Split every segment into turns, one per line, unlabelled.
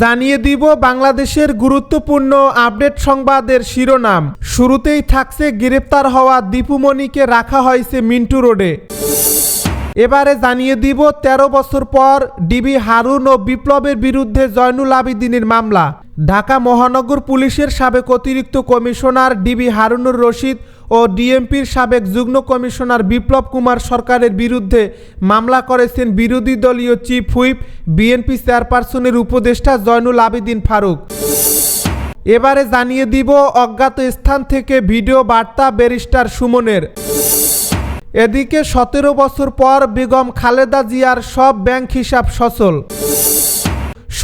জানিয়ে দিব বাংলাদেশের গুরুত্বপূর্ণ আপডেট সংবাদের শিরোনাম শুরুতেই থাকছে গ্রেপ্তার হওয়া দীপুমণিকে রাখা হয়েছে মিন্টু রোডে এবারে জানিয়ে দিব ১৩ বছর পর ডিবি হারুন ও বিপ্লবের বিরুদ্ধে জয়নুল আবিদিনের মামলা ঢাকা মহানগর পুলিশের সাবেক অতিরিক্ত কমিশনার ডিবি হারুনুর রশিদ ও ডিএমপির সাবেক যুগ্ম কমিশনার বিপ্লব কুমার সরকারের বিরুদ্ধে মামলা করেছেন বিরোধী দলীয় চিফ হুইপ বিএনপি চেয়ারপারসনের উপদেষ্টা জয়নুল আবেদিন ফারুক এবারে জানিয়ে দিব অজ্ঞাত স্থান থেকে ভিডিও বার্তা ব্যারিস্টার সুমনের এদিকে সতেরো বছর পর বেগম খালেদা জিয়ার সব ব্যাংক হিসাব সচল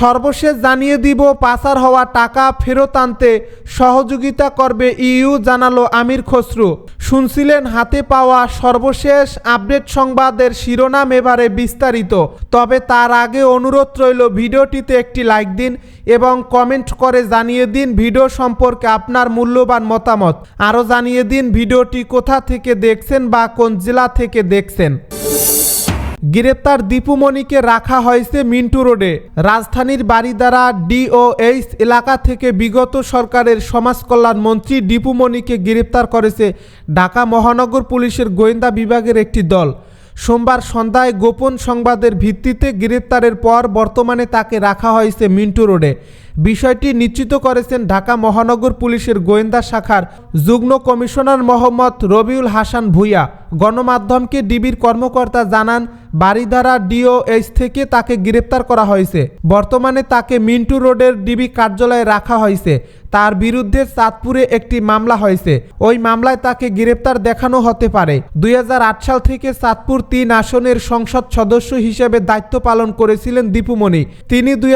সর্বশেষ জানিয়ে দিব পাচার হওয়া টাকা ফেরত আনতে সহযোগিতা করবে ইইউ জানালো আমির খসরু শুনছিলেন হাতে পাওয়া সর্বশেষ আপডেট সংবাদের শিরোনাম এবারে বিস্তারিত তবে তার আগে অনুরোধ রইল ভিডিওটিতে একটি লাইক দিন এবং কমেন্ট করে জানিয়ে দিন ভিডিও সম্পর্কে আপনার মূল্যবান মতামত আরও জানিয়ে দিন ভিডিওটি কোথা থেকে দেখছেন বা কোন জেলা থেকে দেখছেন গ্রেপ্তার দীপুমণিকে রাখা হয়েছে মিন্টু রোডে রাজধানীর বাড়িদারা ডিওএইচ এলাকা থেকে বিগত সরকারের সমাজ কল্যাণ মন্ত্রী দীপুমণিকে গ্রেপ্তার করেছে ঢাকা মহানগর পুলিশের গোয়েন্দা বিভাগের একটি দল সোমবার সন্ধ্যায় গোপন সংবাদের ভিত্তিতে গ্রেপ্তারের পর বর্তমানে তাকে রাখা হয়েছে মিন্টু রোডে বিষয়টি নিশ্চিত করেছেন ঢাকা মহানগর পুলিশের গোয়েন্দা শাখার যুগ্ম কমিশনার মোহাম্মদ রবিউল হাসান ভুইয়া গণমাধ্যমকে ডিবির কর্মকর্তা জানান বাড়িধারা ডিওএইচ থেকে তাকে গ্রেপ্তার করা হয়েছে বর্তমানে তাকে মিন্টু রোডের ডিবি কার্যালয়ে রাখা হয়েছে তার বিরুদ্ধে চাঁদপুরে একটি মামলা হয়েছে ওই মামলায় তাকে গ্রেপ্তার দেখানো হতে পারে দুই সাল থেকে চাঁদপুর তিন আসনের সংসদ সদস্য হিসেবে দায়িত্ব পালন করেছিলেন দীপুমণি তিনি দুই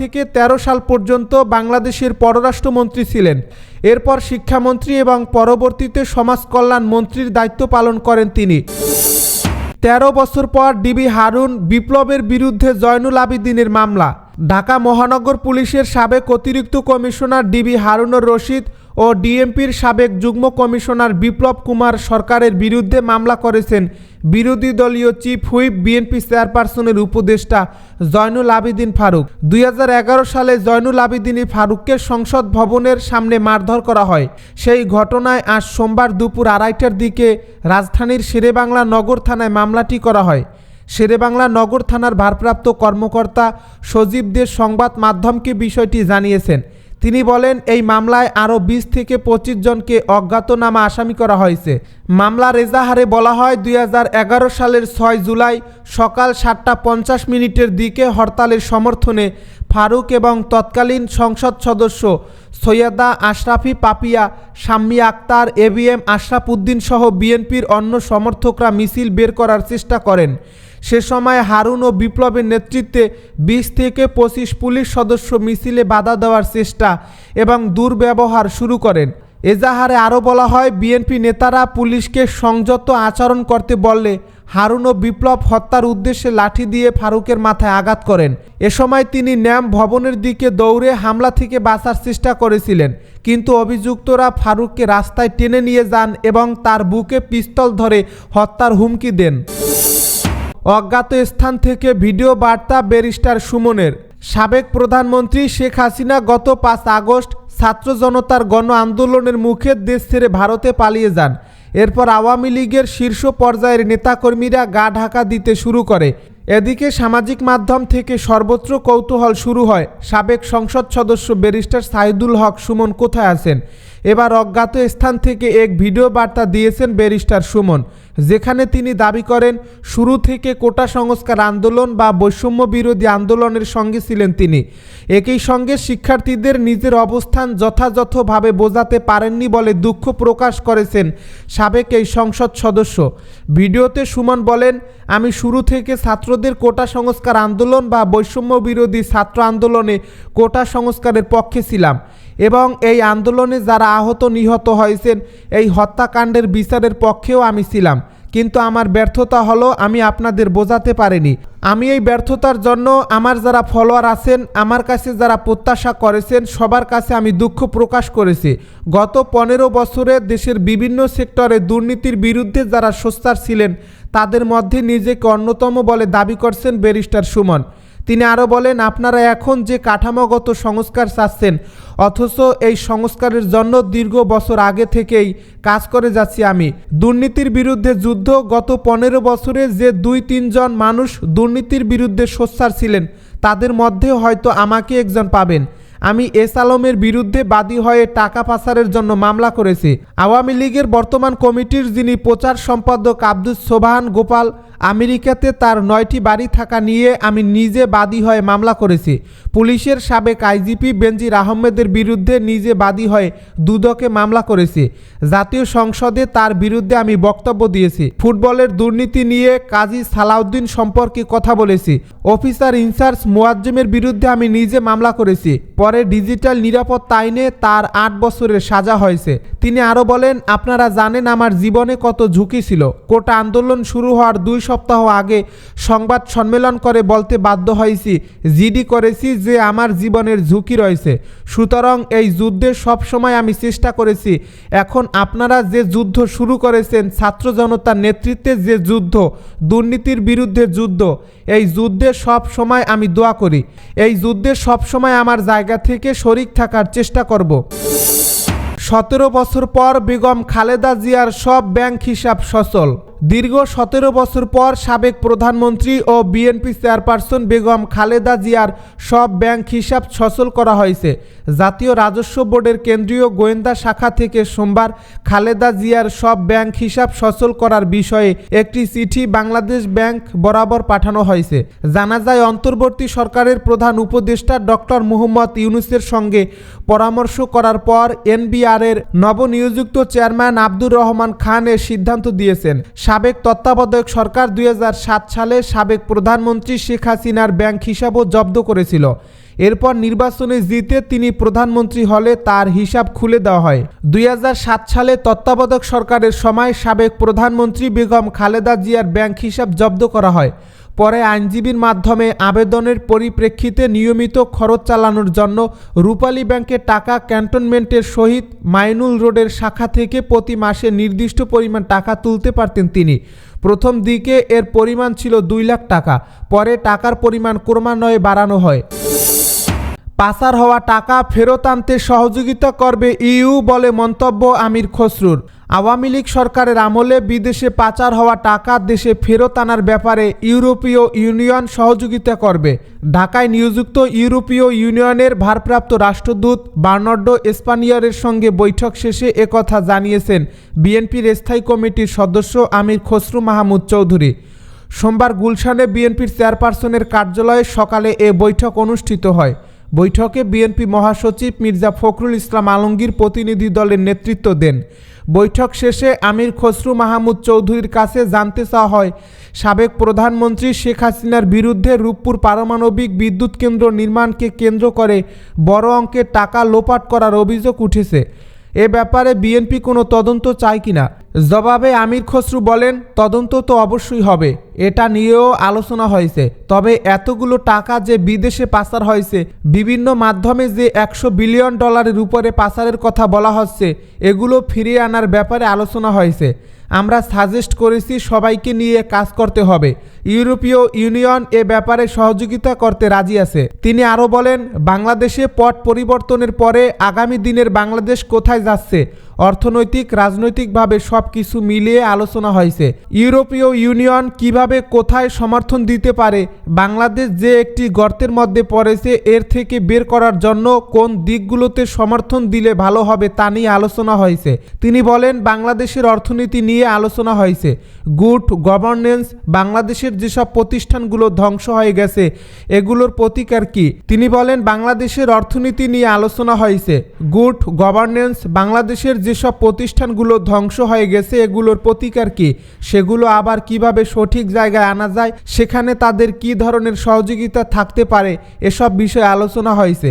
থেকে ১৩ সাল পর্যন্ত বাংলাদেশের পররাষ্ট্রমন্ত্রী ছিলেন এরপর শিক্ষামন্ত্রী এবং পরবর্তীতে সমাজ কল্যাণ মন্ত্রীর দায়িত্ব পালন করেন তিনি তেরো বছর পর ডিবি হারুন বিপ্লবের বিরুদ্ধে জয়নুল আবিদিনের মামলা ঢাকা মহানগর পুলিশের সাবেক অতিরিক্ত কমিশনার ডিবি হারুনুর রশিদ ও ডিএমপির সাবেক যুগ্ম কমিশনার বিপ্লব কুমার সরকারের বিরুদ্ধে মামলা করেছেন বিরোধী দলীয় চিফ হুইপ বিএনপি চেয়ারপারসনের উপদেষ্টা জয়নুল আবিদিন ফারুক দুই সালে জয়নুল আবিদিনী ফারুককে সংসদ ভবনের সামনে মারধর করা হয় সেই ঘটনায় আজ সোমবার দুপুর আড়াইটার দিকে রাজধানীর শেরেবাংলা নগর থানায় মামলাটি করা হয় শেরেবাংলা নগর থানার ভারপ্রাপ্ত কর্মকর্তা সজীব দে সংবাদ মাধ্যমকে বিষয়টি জানিয়েছেন তিনি বলেন এই মামলায় আরও বিশ থেকে পঁচিশ জনকে অজ্ঞাতনামা আসামি করা হয়েছে মামলার এজাহারে বলা হয় দুই সালের ছয় জুলাই সকাল সাতটা পঞ্চাশ মিনিটের দিকে হরতালের সমর্থনে ফারুক এবং তৎকালীন সংসদ সদস্য Syeda Ashrafi Papia Shammi Akter A B M Ashraf Uddin সহ বিএনপির অন্য সমর্থকরা মিছিল বের করার চেষ্টা করেন সে সময় হারুন ও বিপ্লবের নেতৃত্বে বিশ থেকে পঁচিশ পুলিশ সদস্য মিছিলে বাধা দেওয়ার চেষ্টা এবং দুর্ব্যবহার শুরু করেন এজাহারে আরও বলা হয় বিএনপি নেতারা পুলিশকে সংযত আচরণ করতে বললে হারুন ও বিপ্লব হত্যার উদ্দেশ্যে লাঠি দিয়ে ফারুকের মাথায় আঘাত করেন এ সময় তিনি ন্যাম ভবনের দিকে দৌড়ে হামলা থেকে বাঁচার চেষ্টা করেছিলেন কিন্তু অভিযুক্তরা ফারুককে রাস্তায় টেনে নিয়ে যান এবং তার বুকে পিস্তল ধরে হত্যার হুমকি দেন অজ্ঞাত স্থান থেকে ভিডিও বার্তা ব্যারিস্টার সুমনের সাবেক প্রধানমন্ত্রী শেখ হাসিনা গত পাঁচ আগস্ট ছাত্র জনতার গণ আন্দোলনের মুখে দেশ ছেড়ে ভারতে পালিয়ে যান এরপর আওয়ামী লীগের শীর্ষ পর্যায়ের নেতাকর্মীরা গা ঢাকা দিতে শুরু করে এদিকে সামাজিক মাধ্যম থেকে সর্বত্র কৌতূহল শুরু হয় সাবেক সংসদ সদস্য ব্যারিস্টার সাইদুল হক সুমন কোথায় আছেন এবার অজ্ঞাত স্থান থেকে এক ভিডিও বার্তা দিয়েছেন ব্যারিস্টার সুমন যেখানে তিনি দাবি করেন শুরু থেকে কোটা সংস্কার আন্দোলন বা বৈষম্য বিরোধী আন্দোলনের সঙ্গে ছিলেন তিনি একই সঙ্গে শিক্ষার্থীদের নিজের অবস্থান যথাযথভাবে বোঝাতে পারেননি বলে দুঃখ প্রকাশ করেছেন সাবেক এই সংসদ সদস্য ভিডিওতে সুমন বলেন আমি শুরু থেকে ছাত্রদের কোটা সংস্কার আন্দোলন বা বৈষম্য বিরোধী ছাত্র আন্দোলনে কোটা সংস্কারের পক্ষে ছিলাম এবং এই আন্দোলনে যারা আহত নিহত হয়েছেন এই হত্যাকাণ্ডের বিচারের পক্ষেও আমি ছিলাম কিন্তু আমার ব্যর্থতা হলো আমি আপনাদের বোঝাতে পারিনি আমি এই ব্যর্থতার জন্য আমার যারা ফলোয়ার আছেন আমার কাছে যারা প্রত্যাশা করেছেন সবার কাছে আমি দুঃখ প্রকাশ করেছি গত পনেরো বছরে দেশের বিভিন্ন সেক্টরে দুর্নীতির বিরুদ্ধে যারা সস্তার ছিলেন তাদের মধ্যে নিজেকে অন্যতম বলে দাবি করছেন ব্যারিস্টার সুমন তিনি আরও বলেন আপনারা এখন যে কাঠামোগত সংস্কার চাচ্ছেন অথচ এই সংস্কারের জন্য দীর্ঘ বছর আগে থেকেই কাজ করে যাচ্ছি আমি দুর্নীতির বিরুদ্ধে যুদ্ধ গত পনেরো বছরে যে দুই তিনজন মানুষ দুর্নীতির বিরুদ্ধে সোচ্ছার ছিলেন তাদের মধ্যে হয়তো আমাকে একজন পাবেন আমি এস আলমের বিরুদ্ধে বাদী হয়ে টাকা পাচারের জন্য মামলা করেছি আওয়ামী লীগের বর্তমান কমিটির যিনি প্রচার সম্পাদক আব্দুল সোবাহান গোপাল আমেরিকাতে তার নয়টি বাড়ি থাকা নিয়ে আমি নিজে বাদী হয়ে মামলা করেছি পুলিশের সাবেক আইজিপি বেনজির আহমেদের বিরুদ্ধে নিজে বাদী হয়ে দুদকে মামলা করেছি জাতীয় সংসদে তার বিরুদ্ধে আমি বক্তব্য দিয়েছি ফুটবলের দুর্নীতি নিয়ে কাজী সালাউদ্দিন সম্পর্কে কথা বলেছি অফিসার ইনচার্জ মোয়াজ্জিমের বিরুদ্ধে আমি নিজে মামলা করেছি পরে ডিজিটাল নিরাপত্তা আইনে তার আট বছরের সাজা হয়েছে তিনি আরও বলেন আপনারা জানেন আমার জীবনে কত ঝুঁকি ছিল কোটা আন্দোলন শুরু হওয়ার দুই সপ্তাহ আগে সংবাদ সম্মেলন করে বলতে বাধ্য হয়েছি জিডি করেছি যে আমার জীবনের ঝুঁকি রয়েছে সুতরাং এই যুদ্ধে সবসময় আমি চেষ্টা করেছি এখন আপনারা যে যুদ্ধ শুরু করেছেন ছাত্র জনতার নেতৃত্বে যে যুদ্ধ দুর্নীতির বিরুদ্ধে যুদ্ধ এই যুদ্ধে সব সময় আমি দোয়া করি এই যুদ্ধে সবসময় আমার জায়গা থেকে শরিক থাকার চেষ্টা করব সতেরো বছর পর বেগম খালেদা জিয়ার সব ব্যাংক হিসাব সচল দীর্ঘ সতেরো বছর পর সাবেক প্রধানমন্ত্রী ও বিএনপি চেয়ারপারসন বেগম খালেদা জিয়ার সব ব্যাংক হিসাব সচল করা হয়েছে জাতীয় রাজস্ব বোর্ডের কেন্দ্রীয় গোয়েন্দা শাখা থেকে সোমবার খালেদা জিয়ার সব ব্যাংক হিসাব সচল করার বিষয়ে একটি চিঠি বাংলাদেশ ব্যাংক বরাবর পাঠানো হয়েছে জানা যায় অন্তর্বর্তী সরকারের প্রধান উপদেষ্টা ডক্টর মোহাম্মদ ইউনুসের সঙ্গে পরামর্শ করার পর এনবিআরের নবনিয়োজিত চেয়ারম্যান আব্দুর রহমান খান এ সিদ্ধান্ত দিয়েছেন সাবেক তত্ত্বাবধায়ক সরকার দুই সালে সাবেক প্রধানমন্ত্রী শেখ হাসিনার ব্যাংক হিসাবও জব্দ করেছিল এরপর নির্বাচনে জিতে তিনি প্রধানমন্ত্রী হলে তার হিসাব খুলে দেওয়া হয় দুই সালে তত্ত্বাবধায়ক সরকারের সময় সাবেক প্রধানমন্ত্রী বেগম খালেদা জিয়ার ব্যাংক হিসাব জব্দ করা হয় পরে আইনজীবীর মাধ্যমে আবেদনের পরিপ্রেক্ষিতে নিয়মিত খরচ চালানোর জন্য রূপালী ব্যাংকে টাকা ক্যান্টনমেন্টের সহিত মাইনুল রোডের শাখা থেকে প্রতি মাসে নির্দিষ্ট পরিমাণ টাকা তুলতে পারতেন তিনি প্রথম দিকে এর পরিমাণ ছিল দুই লাখ টাকা পরে টাকার পরিমাণ ক্রমান্বয়ে বাড়ানো হয় পাচার হওয়া টাকা ফেরত আনতে সহযোগিতা করবে ইউ বলে মন্তব্য আমির খসরুর আওয়ামী লীগ সরকারের আমলে বিদেশে পাচার হওয়া টাকা দেশে ফেরত আনার ব্যাপারে ইউরোপীয় ইউনিয়ন সহযোগিতা করবে ঢাকায় নিযুক্ত ইউরোপীয় ইউনিয়নের ভারপ্রাপ্ত রাষ্ট্রদূত বার্নার্ডো এসপানিয়ারের সঙ্গে বৈঠক শেষে একথা জানিয়েছেন বিএনপির স্থায়ী কমিটির সদস্য আমির খসরু মাহমুদ চৌধুরী সোমবার গুলশানে বিএনপির চেয়ারপারসনের কার্যালয়ে সকালে এ বৈঠক অনুষ্ঠিত হয় বৈঠকে বিএনপি মহাসচিব মির্জা ফখরুল ইসলাম আলমগীর প্রতিনিধি দলের নেতৃত্ব দেন বৈঠক শেষে আমির খসরু মাহমুদ চৌধুরীর কাছে জানতে চাওয়া হয় সাবেক প্রধানমন্ত্রী শেখ হাসিনার বিরুদ্ধে রূপপুর পারমাণবিক বিদ্যুৎ কেন্দ্র নির্মাণকে কেন্দ্র করে বড় অঙ্কের টাকা লোপাট করার অভিযোগ উঠেছে এ ব্যাপারে বিএনপি কোনো তদন্ত চায় কিনা জবাবে আমির খসরু বলেন তদন্ত তো অবশ্যই হবে এটা নিয়েও আলোচনা হয়েছে তবে এতগুলো টাকা যে বিদেশে পাচার হয়েছে বিভিন্ন মাধ্যমে যে একশো বিলিয়ন ডলারের উপরে পাচারের কথা বলা হচ্ছে এগুলো ফিরিয়ে আনার ব্যাপারে আলোচনা হয়েছে আমরা সাজেস্ট করেছি সবাইকে নিয়ে কাজ করতে হবে ইউরোপীয় ইউনিয়ন এ ব্যাপারে সহযোগিতা করতে রাজি আছে তিনি আরও বলেন বাংলাদেশে পট পরিবর্তনের পরে আগামী দিনের বাংলাদেশ কোথায় যাচ্ছে অর্থনৈতিক রাজনৈতিকভাবে সব কিছু মিলিয়ে আলোচনা হয়েছে ইউরোপীয় ইউনিয়ন কীভাবে কিভাবে কোথায় সমর্থন দিতে পারে বাংলাদেশ যে একটি গর্তের মধ্যে পড়েছে এর থেকে বের করার জন্য কোন দিকগুলোতে সমর্থন দিলে ভালো হবে তা নিয়ে আলোচনা হয়েছে তিনি বলেন বাংলাদেশের অর্থনীতি নিয়ে আলোচনা হয়েছে গুড গভর্নেন্স বাংলাদেশের যেসব প্রতিষ্ঠানগুলো ধ্বংস হয়ে গেছে এগুলোর প্রতিকার কি তিনি বলেন বাংলাদেশের অর্থনীতি নিয়ে আলোচনা হয়েছে গুড গভর্নেন্স বাংলাদেশের যেসব প্রতিষ্ঠানগুলো ধ্বংস হয়ে গেছে এগুলোর প্রতিকার কি সেগুলো আবার কিভাবে সঠিক জায়গায় আনা যায় সেখানে তাদের কি ধরনের সহযোগিতা থাকতে পারে এসব বিষয়ে আলোচনা হয়েছে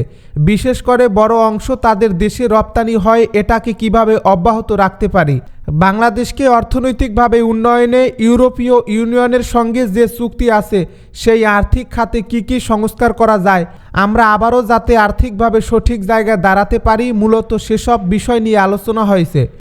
বিশেষ করে বড় অংশ তাদের দেশে রপ্তানি হয় এটাকে কিভাবে অব্যাহত রাখতে পারি বাংলাদেশকে অর্থনৈতিকভাবে উন্নয়নে ইউরোপীয় ইউনিয়নের সঙ্গে যে চুক্তি আছে সেই আর্থিক খাতে কি কি সংস্কার করা যায় আমরা আবারও যাতে আর্থিকভাবে সঠিক জায়গায় দাঁড়াতে পারি মূলত সেসব বিষয় নিয়ে আলোচনা হয়েছে